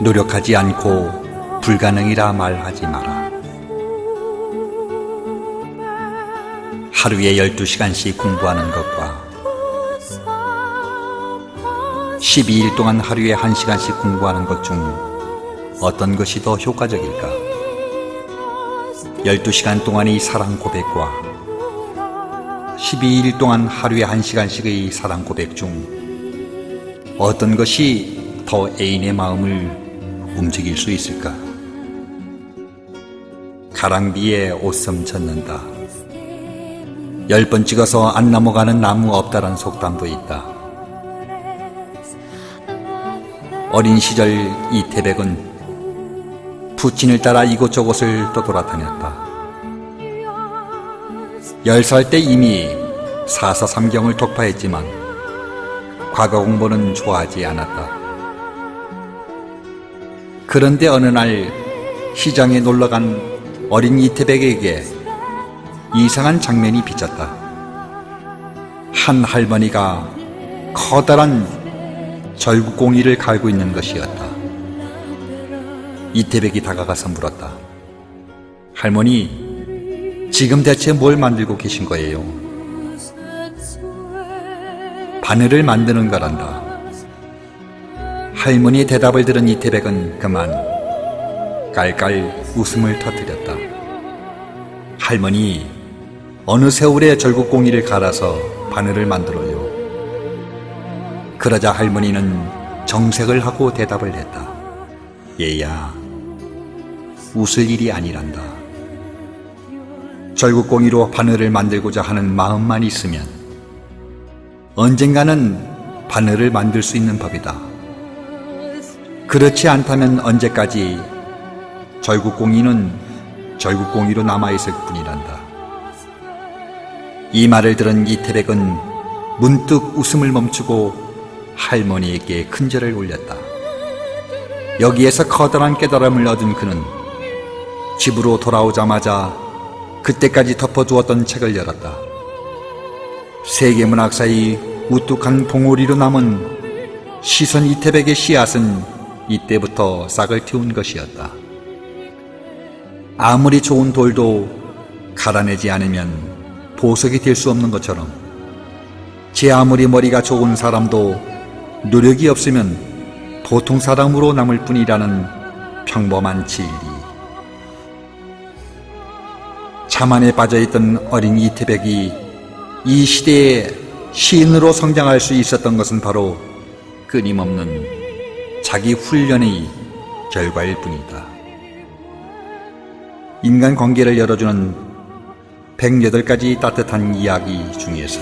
노력하지 않고 불가능이라 말하지 마라. 하루에 12시간씩 공부하는 것과 12일 동안 하루에 1시간씩 공부하는 것 중 어떤 것이 더 효과적일까? 12시간 동안의 사랑 고백과 12일 동안 하루에 1시간씩의 사랑 고백 중 어떤 것이 더 애인의 마음을 움직일 수 있을까? 가랑비에 옷섬 젖는다. 열 번 찍어서 안 넘어가는 나무 없다란 속담도 있다. 어린 시절 이태백은 부친을 따라 이곳저곳을 떠돌아다녔다. 열 살 때 이미 사사삼경을 독파했지만 과거 공부는 좋아하지 않았다. 그런데 어느 날 시장에 놀러 간 어린 이태백에게 이상한 장면이 비쳤다. 한 할머니가 커다란 절구공이를 갈고 있는 것이었다. 이태백이 다가가서 물었다. 할머니, 지금 대체 뭘 만들고 계신 거예요? 바늘을 만드는 거란다. 할머니의 대답을 들은 이태백은 그만 깔깔 웃음을 터뜨렸다. 할머니, 어느 세월에 절구공이를 갈아서 바늘을 만들어요. 그러자 할머니는 정색을 하고 대답을 했다. 얘야, 웃을 일이 아니란다. 절구공이로 바늘을 만들고자 하는 마음만 있으면 언젠가는 바늘을 만들 수 있는 법이다. 그렇지 않다면 언제까지 절구공이는 절구공이로 남아있을 뿐이란다. 이 말을 들은 이태백은 문득 웃음을 멈추고 할머니에게 큰절을 올렸다. 여기에서 커다란 깨달음을 얻은 그는 집으로 돌아오자마자 그때까지 덮어두었던 책을 열었다. 세계문학사의 우뚝한 봉오리로 남은 시선 이태백의 씨앗은 이때부터 싹을 틔운 것이었다. 아무리 좋은 돌도 갈아내지 않으면 보석이 될 수 없는 것처럼 제 아무리 머리가 좋은 사람도 노력이 없으면 보통 사람으로 남을 뿐이라는 평범한 진리. 자만에 빠져있던 어린 이태백이 이 시대에 시인으로 성장할 수 있었던 것은 바로 끊임없는 자기 훈련의 결과일 뿐이다. 인간 관계를 열어주는 108가지 따뜻한 이야기 중에서